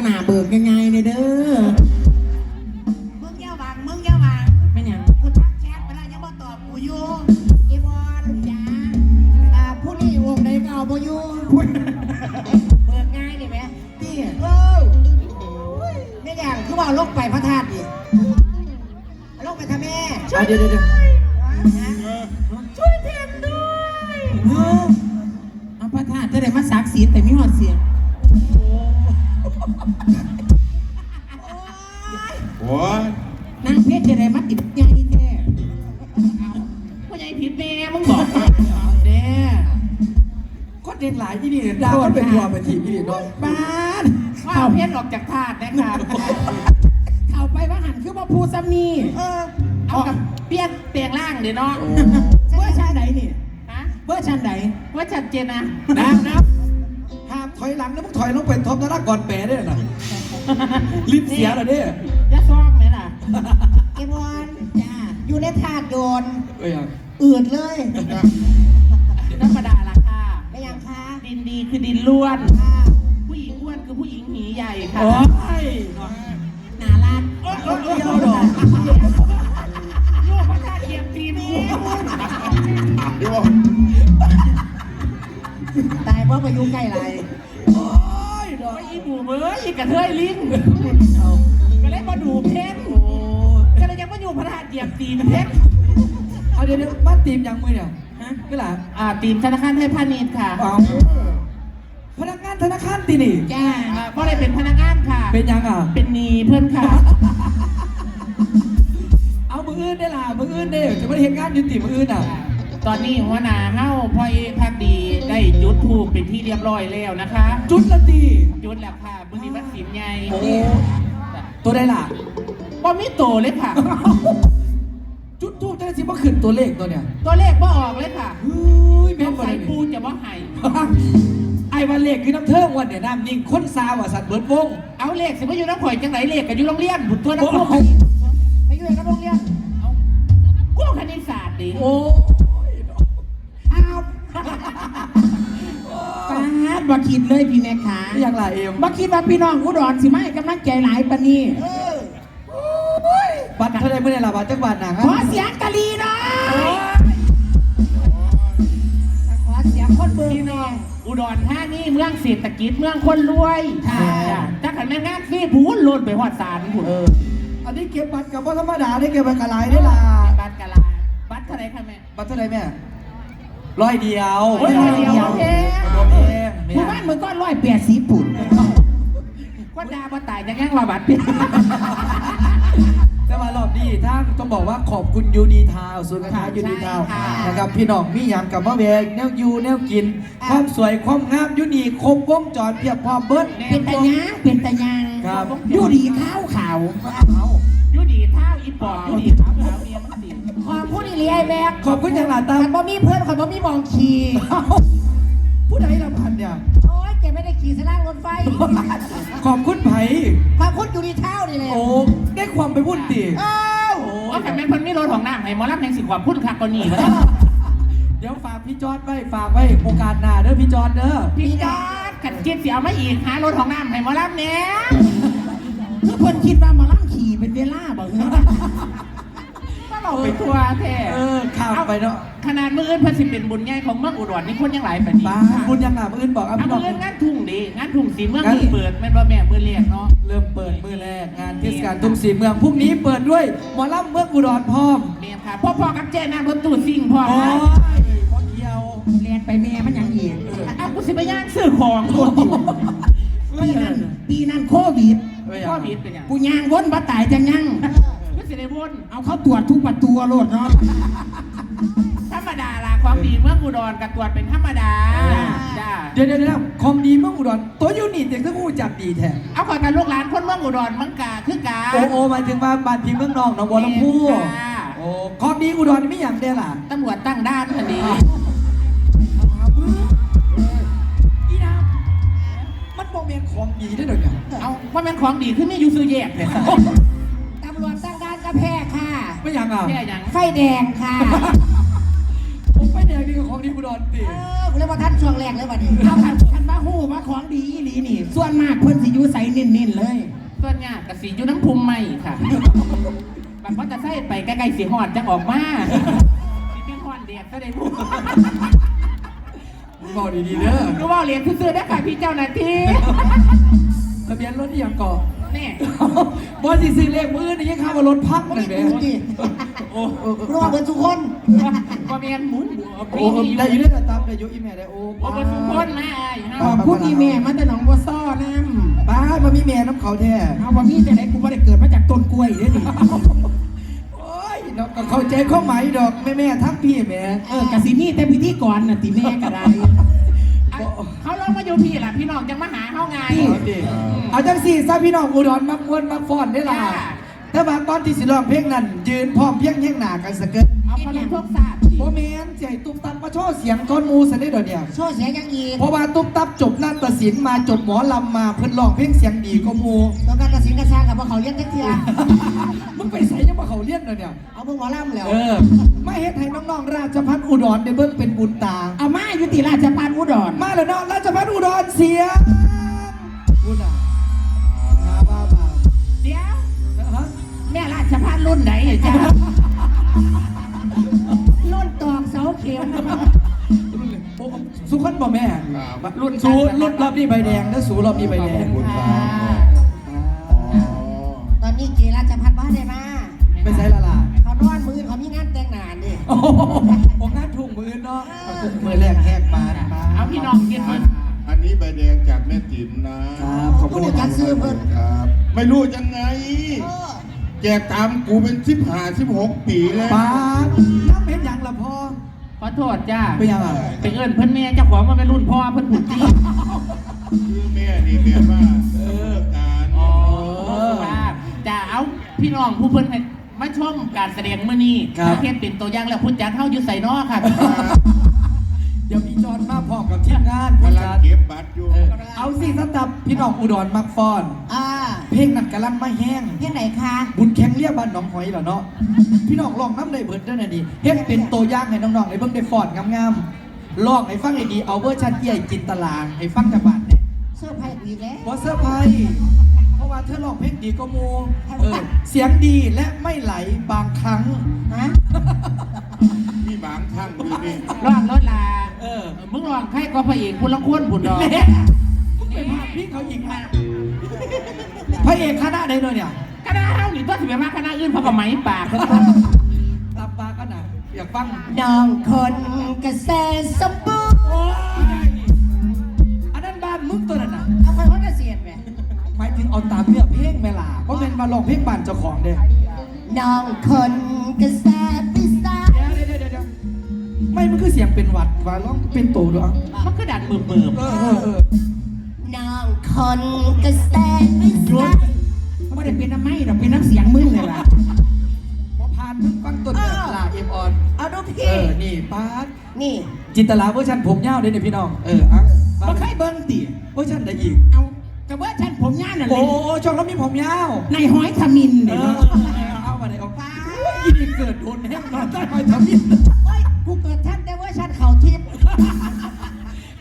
ว่าหนาเบิกยังไงเนี่ยเด้อมึงอย่าหวังมึงอย่าหวังไม่หยังกูทักแชทไปแล้วยังมาตอบกูอยู่อีบอลจ้าอ่าผู้นี้วงใดก็เอาบ่อยู่เบิกง่ายนี่ไหมพี่เออไม่อย่างคือว่าเอาลงไปพระธาตุดิเอาลงไปทำแม่อะเดี๋ยวเดี๋ยวเดี๋ยวช่วยเพียนด้วยเออเอาพระธาตุจะได้มาสักดิ์ศรีแต่มีหอดเสียง โอ้ยนางเพชรจะได้มาติดใหญ่แท้ผู้ใหญ่ผิดแม่มึงบอกเด้อก็เด็กหลายที่นี่ดาวมันเป็นตัวเป็นทีมที่นี่เนาะบ้านว่าเอาเพชรออกจากธาตุนะครับเข้าไปว่าหันคือว่าพูดซ้ำนี่เออเอากับเปี้ยนเตียงล่างเดี๋ยวเนาะเวอร์ชันไหนนี่ฮะเวอร์ชันไหนว่าชัดเจนนะดังนะห้าม ถอยหลังนะมึงถอยลงไปทบนรกก่อนแปรได้น่ะรีบเสียแล้วเด้ออย่าซ้อมไหมล่ะเกมอนจ้าอยู่ในถาดโยนเอ้ยอะอืดเลยธรรมดาล่ะค่ะไม่ยังคะดินดีคือดินล้วนค่ะผู้หญิงอ้วนคือผู้หญิงหีใหญ่ค่ะโอ้ยหนาลานโอ๊ยโอ้โอ๊ยยเดีโอ๊ยวยดอกลูกพระธาตุเหยียบตีนกูเดี๋ยวตายเพราะมายุ่งใกล้ไร โอ้ยดอกโอ้ยอีบูเบ้ยอีกระเทยลิ้นก็เลยมาดูเพชรโอ้ยก็เลยยังมาอยู่พระธาตุเหยียบตีนเพชรเอาเดี๋ยวเดี๋ยวบ้านทีมยังมือเนี่ยฮะไม่หล่ะอ่าทีมธนาคารไทยพาณิชย์ค่ะเอาพนักงานธนาคารตีนี่จ้าอ่าเพราะอะไรเป็นพนักงานค่ะ เป็นยังอะเป็นหนีเพื่อนค่ะ เอามืออื่นได้ล่ะมืออื่นเด้อจะไม่ได้เห็นงานอยุติมืออื่นอะ ตอนนี้หัวหน้าเฮ้าพ่อเอกพักดี ได้จุดถูกเป็นที่เรียบร้อยแล้วนะคะ จุดละตีจุดแล้วค่ะบุญวัดสินใหญ่โอ้ตัวได้ล่ะบ่มีโตเลยค่ะ จุดทูบจะได้สิว่าขึ้นตัวเลขตัวเนี่ยตัวเลขบ่ออกเลยค่ะเฮ้ยต้แม่องนบ่ใส่ได้ปูนี่จะบ่ให้ไอ้วันเลขคือน้ำเทิงวันเนี่ยน้ำนิ่งคนซาวอะสัตว์เบิดวงเอาเลขสิบ่อยู่น้ำข่อยจังไหนเลขก็อยู่โรงเรียนบุตรตัวนักพวกโอ้ไปอยู่กับโรงเรียนเอากูคณิตศาสตร์ดิโอ้ยอ้ บ่คิดเลยพี่แม่ขาไม่อยากหลายเอ็มบ่คิดว่าพี่น้องอุดรสิมาให้กำลังใจหลายปานนี้บัตรเท่าไรเมื่อไหร่ล่ะบัตรจักบาทหนังขอเสียงกะลีหน่อยขอเสียงคนเบิร์พี่น้อง อุดรธานีเมืองเศรษฐกิจเมืองคนรวยค่ะ จ้ะถ้าขันแม่งานฟรีผูนโลดไปหอดศาลผุนเอออันนี้เก็บบัตรกับว่าธรรมดาได้เก็บบัตรกระไรได้ล่ะบัตรกะลาบัตรเท่าไหรคะแม่ บัตรเท่าไรแม่ร้อยเดียว โอ้ยร้อยเดียวเองเอง แม่ผู้บ้านมึงก็ร้อยแปดสีปุ่นว่าดาว่าตายจะแง่งว่าบัตรพี่แต่มารอบนี้ท่านต้องบอกว่าขอบคุณยูดีทาวน์ศูนย์การค้ายูดีทาวน์ใช่ค่ะนะครับพี่น้องมีอย่างกับมะเวงแนวยูแนวกิน ความสวยความงามยูนีครบวงจรเพียบพร้อมเบิดเป็นตะยางเป็นตะยางครับอยู่ดีข้าวขาวอยูดีเท้าอีปอบอยูดีเท้าขาวเมียมันสิขอพูดอีเลียไอ้แบกขอบคุณอย่างหลาตาขันบ่มีเพื่อนขันบ่มีมองขี่ ไฟ ขอบคุณไผ่ความพูดอยู่ในเท้านี่แหละโอ้ได้ความไปวุ่นตีเอ้าโอ้ว่าแต่แม่นเพิ่นมีรถของน้ำให้หมอลำแห่งสิความพูดคักกว่านี้วะเดี๋ยวฝากพี่จอร์ดไว้ฝากไว้โอกาสหน้าเด้อพี่จอร์ดเด้อพี่จอดกันคิดเสียมาอีกหารถของน้ำให้หมอลำเนี้ยคือเพิ่นคิดว่าหมาล่ำขี่เป็นเวลาบ่เฮ้ยมา เราไปทัวร์แท้เออข้ามไปเนาะขนาดมืออื่นเพิ่นสิเป็นบุญใหญ่ของเมืองอุดรนี่คนยังหลายปานนี้ป้าบุญยังหลาบอื่นบอกเอาเอาพี่น้มือองอื่นงานทุ่งดีงานทุ่งสีเมืองงั้นนี่เปิดแม่นบ่แม่มือเรียกเนาะ เริ่มเปิดมือแรกงานเทศกาลทุ่งสีเมืองพรุ่งนี้เปิดด้วยหมอลำเมืองอุดรพร้อมเมียค่ะพ่อๆกับเจ้นางรถตู้ซิ่งพ่อโอ้นะยพอเกี่ยว เรียนไปแม่มันหยังอีกเอากูสิไปย่างซื้อของปีนั้นปีนั้นโควิดพ่อผิดเป็นหยังกูย่างวนบ่ตายจังยังกูสิ ได้วน เอาเขาตรวจทุกประตูโลดเนาะ ธรรมดาล่ะความดีเมืองอุดรกับตรวจเป็นธรรมดาจ้าเดี๋ยวเดี๋ยวเดี๋ยวคอมดีเมืองอุดรตัวยูนิตเนี่ยก็กูจับดีแท้เอาขอยกันลูกหลานคนเมืองอุดรมังกาคือกาโอโอหมายถึงว่าบ้านพิมพ์เมืองนองหนองบัวลำพูค่ะโอ้คอมดีอุดรนี่ไม่อย่างเดียวล่ะ ตำรวจตั้งด้านพอดี อีน้ำมันโมเมนของดีได้หน่อยเนี่ยเอาว่าเป็นของดีขึ้นไม่อยู่ซื้อแยกเลยตำรวจตั้งด้าน กระแพกค่ะ ไม่อย่างอะแค่หยังไฟแดงค่ะ ผมไปแดงนี่ก็ของดีอุดรติเออกูเลยว่าท่านช่วงแรกเลยวันนี้เอาคันคันว่าหู้ว่าของดีอีหลีนี่ ส่วนมากเพิ่นสิอยู่ใส่เน้นๆเลย ส่วนใหญ่กสีอยู่น้ำพุมใหม่ค่ะบางคนจะใส่ไปใกล้ๆสีหอดจะออกมาสีเป็นหอนเดียดก็ได้พูดบอกดีๆเด้อรู้ว่าเรียนซื่อๆได้ค่ะพี่เจ้าหน้าที่ทะเบียนรถอีหยังเกาะ นี่บอสสิซื้อเลขมือนี่ยังข้าวว่ารถพักไม่นั่ได้นแหกูละดิโอ้โอ้รู้ว่าเบิร์ทุกคนก็มีกันหมุนหัวโอ้ปีนี้ได้อยู่ได้แต่ตามได้อยู่อีแม่ได้โอ้โอ้เป็นทุกคนนะไอ้ขอบคุณอีแม่มาแต่หนองบัวซ้อนำป้ามามีแม่น้ำเขาแท้เอาว่ามีแต่ไหนกูบ่ได้เกิดมาจากต้นกล้วยเด้อนี่โอ้ยเนาะก็เข้าใจข้อหมายดอกแม่แม่ๆทั้งพี่แม่เออกะสิมีแต่พิธีกรน่ะติแม่ก็ได้ เขาลงมาอยู่พี่ล่ะพี่น้องจังมาหาเขาไงเอาดิเอาจังสี่ซาพี่น้องอุดรมักมวนมักฟ้อนได้ล่ะจ้าแต่ว่าตอนที่สิร้องเพลงนั้นยืนพร้อมเพียงเฮียงหน้ากันสะเกิดเอาพลังพวกศาสตร์โบแมนใหญ่ตุ๊บตับมาโชว์เสียงก้อนหมูซะได้ดอกเนี่ยโชว์เสียงยังอีกเพราะว่าตุ๊บตับจบนาฏศิลป์มาจบหมอลำมาเพิ่นร้องเพลงเสียงดีก็มูต้องการตัดสินกระชากกับว่าเขาเลี้ยงเทียมึงไปใส่ยังมาเขาเรียนเลยเนี่ยเอาเพิ่งหมอลำแล้ว เออมาเฮ็ดให้น้องๆราชพัฒอุดรได้เบิ่งเป็นบุญตา เอามาอยู่ที่ราชปานอุดรมาแล้วเนาะราชพัฒอุดรเสียงบุญอะมาบ้าบ้าเดี๋ยวฮะ แม่ราชพัฒรุ่นไหนจ้า สาเข็มโอ้สุขันบ่แม่ครับรุ่นสูรุ่นรอบนี้ใบแดงแล้วสูรอบนี้ใบแดงขอบคุณครับอ๋อตอนนี้เกราชพัฒน์บ้านได้มาไปใส่ละล่ะเขานอนมือเขามีงานแต่งงานดิโอ้โหผมงานถุงมือเนาะมือแรกแหกมามาเอาพี่น้องกินอัมันนอันนี้ใบแดงจากแม่ติ๋มนะครับขอบคุณผู้จัดซื้อเพิ่นครับ ไม่รู้ยังไงเออแจกตามกูเป็นสิบห้าสิบหกปีแล้วป้าน้ำเห็นยังละพ่อ ขอโทษจ้าไปยังอะไปเอิ้นเพิ่นแม่เจ้าของมาเป็นรุ่นพ่อเพิ่นผุดที่คือแม่นี่แม่ว่าเออการอ๋อว่าจะเอาพี่น้องผู้เพิ่นให้มาชมการแสดงมื้อนี้ประเทศเป็นตัวอย่างแล้วพุ่นจักเข้าอยู่ใส่นอค่ะ เดี๋ยวพี่จอนมาพร้อมกับทีมงานกำลังเก็บบัตรอยู่ เออเอาสิสตับพี่น้องอุดรมักฟอน อ่าเพลงนั้นกำลังไม่แห้ง เพียงไหนคะ บุญแข็งเรียบบ้านหนองหอยเหรอเนาะ พี่น้องลองน้ำได้เบิดเด้อนะนี่เฮ็ดเป็นตัวอย่างให้น้องๆในเบิ่งได้ฟอนงามๆลองให้ฟังให้ดีเอาเวอร์ชันเอี่ยจินตลางให้ฟังจากบ้านเนี่ยเสื้อผ้ากูอีกแล้ว บอเซอร์ไพรส์เพราะว่าเธอร้องเพลงดีก็มูเออเสียงดีและไม่ไหลบางครั้ง ฮะ มีบางท่านอยู่นี่ รอดรถลา เออมึงลองใครก็พระเอกคุณละคนบุญดอกแม่มึงไปพาพี่เขาอีกนะพระเอกคณะใดเลยเนี่ยคณะเฮานี่ตัวสิไปมาคณะอื่นเพราะก็ไหมปากเพิ่นตับปากกันนะอยากฟังน้องคนกระแสสมบูรณ์โอ้ยอันนั้นบ้านมึงตัวนั้นน่ะเอาไปพักเกษียณไหมหมายถึงเอาตามเนื้อเพลงแม่ล่ะเพราะเป็นมาลองเพลงบ้านเจ้าของเด้น้องคนกระแสพิซซ่าเดี๋ ไม่มันคือเสียงเป็นหวัดว่าร้องเป็นโตด้วยมันคือดันมือมือเออเออเออน้องคนกระแสพิซหยุซ่าดไม่ได้เป็นน้ำไม้ดอกเป็นน้ำเสียงมึงเลยล่ะพอผ่านมึงฟังต้นแบบลาเอ็มออน เอาดูเอพี่ อ นี่ป้าดนี่ จินตลาเวอร์ชันผมยาวด้วยเนี่ยพี่น้อง เอออะบ่เคยเบิ่งติเวอร์ชันไหนอีก เอากระเบื้อฉันผมย่านน่ะเลโอ้ยช่องแล้วมีผมยาว ในหอยขมินเอเนี่ยอเนาะ เอามาไหนเอา ป้าดยินดีเกิดโดนแห้งนอนใต้หอยทมินโอ้ยกูเกิดท่านได้เว่าฉันเขาทิพย์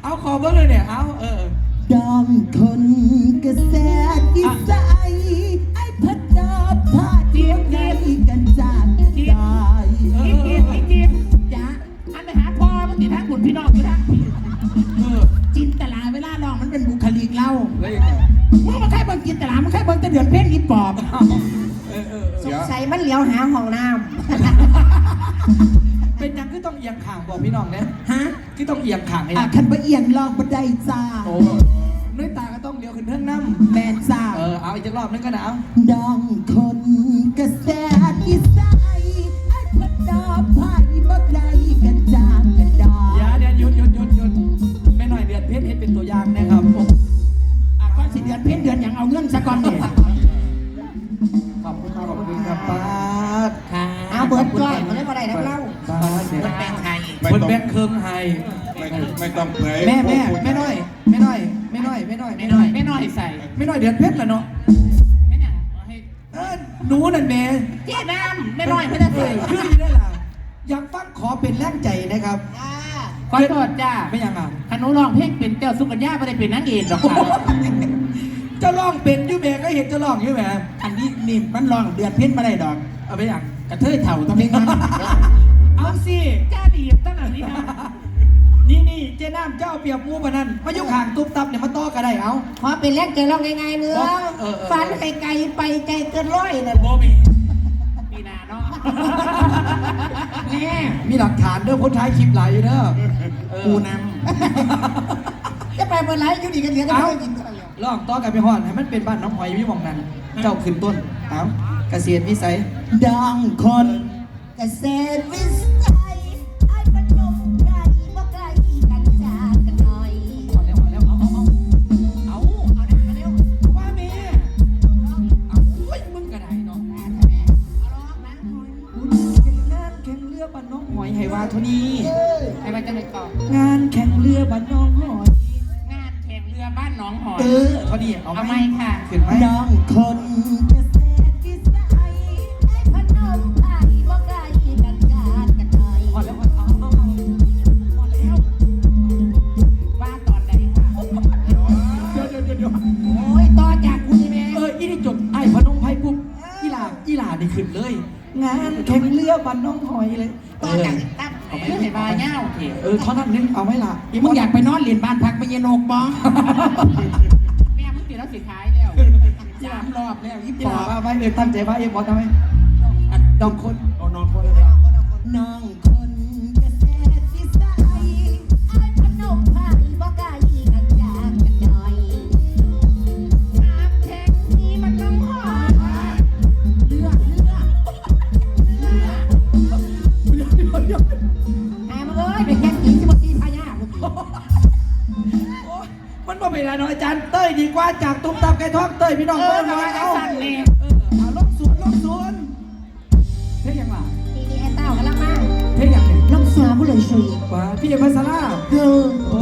เอาคอเบิ้งเลยเนี่ย เอาเออดอมคนกระแสพิซซ่าไอ้พัดดาพาเดียวไงกันจากได้กินกินกินกินจ้าอันไปหาพ่อมึงติดทางบุญพี่น้องอยู่ทางพี่เออ ลียวหาห้องน้เป็นยังคือต้องเอียงข่างบอกพี่น้องเนี่ยฮะคือต้องเอียงข่างไงอะคันบะเอียงลองบันไดจ้าโอ้น้อยตาก็ต้องเลี้ยวขึ้นเทิงน้ำแมนจ้าเออเอาอีกจักรอบนึงก็นะเอาำดองคนกระแสพิ ไฮไม่ไม่ต้องเผยแม่แม่แม่น้อยแม่น้อยแม่น้อยแม่น้อยไม่น้อยไม่น้อยใส่แม่น้อยเดือนเพชรละเนาะไม่เนี่ยเอาให้เออหนูนั่นแม่เจ๊น้ำไม่น้อยไม่ได้ใส่คืออยู่ได้ล่ะอยากฟังขอเป็นแรงใจนะครับอ่าขอโทษจ้าไม่ยังอะขนุร้องเพลงเป็นเจ้าสุกัญญาไม่ได้เป็นนางเอกหรอกค่ะเจะร้องเป็นอยูแม่ก็เห็นเจะร้องอยูแม่อันนี้นี่มันลองเดือดเพ้นมาได้ดอก เอาไปยังกระเทยเถ่าต้องเพลงมันเอาสิจ้าดีบตั้งแต่นี้ฮะ นี่นี่เจ๊น้ำเจ้าเปรียบหมูปะนั่นมายุคห่างตุ๊บตับเนี่ยมาต่อกันได้เอา ขอเป็นแรกใจร้องง่ายๆเนื้อเออเออฝันไกลๆไปไกลเกินร้อยนั่นโบมีมีนาเนาะแน่มีหลักฐานเด้อพ้นท้ายคลิปหลายอยู่เด้อเออกูนจะไปเมื่อไรอยู่ดีกันเหลือกันเอาเท่ากินกันแล้วลองต่อกันไปฮอดให้มันเป็นบ้านน้องหอยพี่หมองนั้น เจ้าขึ้นต้นเอาเกษียณวิสัยดังคน เกษตรวิสั เท่านี้ให้มันจะไปต่องานแข่งเรือบ้านน้องหอย งานแข่งเรือบ้านหนองหอยเออเท่านี้เอาเอาไหไหมมค่ะขึ้นไหมดังคนเกษตรวิสัยไอ้พนมไกลบ่ไกลกันจากกันหน่อยพอแล้วพอแล้วเอาเอาเอาพอแล้วว่าตอนไหนค่ะเดี๋ยวเดี๋ยวเดี๋ยวเดี๋ยวโอ้ยต่อจากคุณนี่แม่เอออีนี่จบไอ้พนมไพ่ปุ๊บอีหลาอีหลานี่ขึ้นเลย งานแข่งเรือบ้านน้องหอยเลยต่อจากตั้มเอาไปให้บาเง่าเถอะเออเท่านั้นนึงเอาไหมล่ะำมึงอยากไปนอนเรียนบ้านพักไปเยนโอกบ้องแม่มึงตีแล้วสิขายแล้วสามรอบแล้วยี่อีปหอลาว่าไว้เออตั้งใจว่าเอ็มบอสทำไมดองคนเอานอนคนน้องคน เป็นไรเนาะอาจารย์เต้ยดีกว่าจากตุ้มตามไก่ทอดเต้ยพี่น้องเอเต้อยน้มาอยจะเอาสั่นเลยเออเอาลงศูนย์ลงศูนย์เท่ยังล่ะนี่นี่ไอ้เต้ากำลังมาเท่ยังเนี่ยลำเสือผู้เลยช่วยว่าพี่เอ็มพัสลาเออโอ้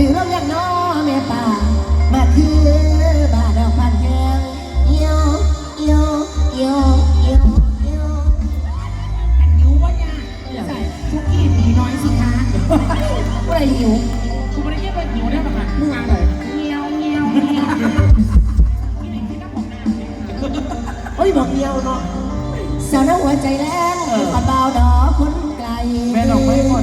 หรือเรียกน้องแม่ป่ามาคือบาดอกพันแก้วโยโยโยโยโยวมันหิวยวเนี่ยวใส่คุกกี้ตีน้อยสิคยวะไรหิวกูไม่ได้เรียวยว่าหิวได้ปยวะมึงยวเลยวเงี้ยวเงี้ยวเงี้ยวนี่ยวนที่น้ยวอกน้ำเฮ้ยบยวเงี้ยวเนาะสยวน้าหัวยวแรงกยวเป๋าดอกคนไกลแม่ดอกไม้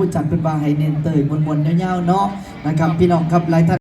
ผู้จัดเป็นบาไฮเนนเตยมวนๆยาวๆเนาะนะครับพี่น้องครับหลายท่าน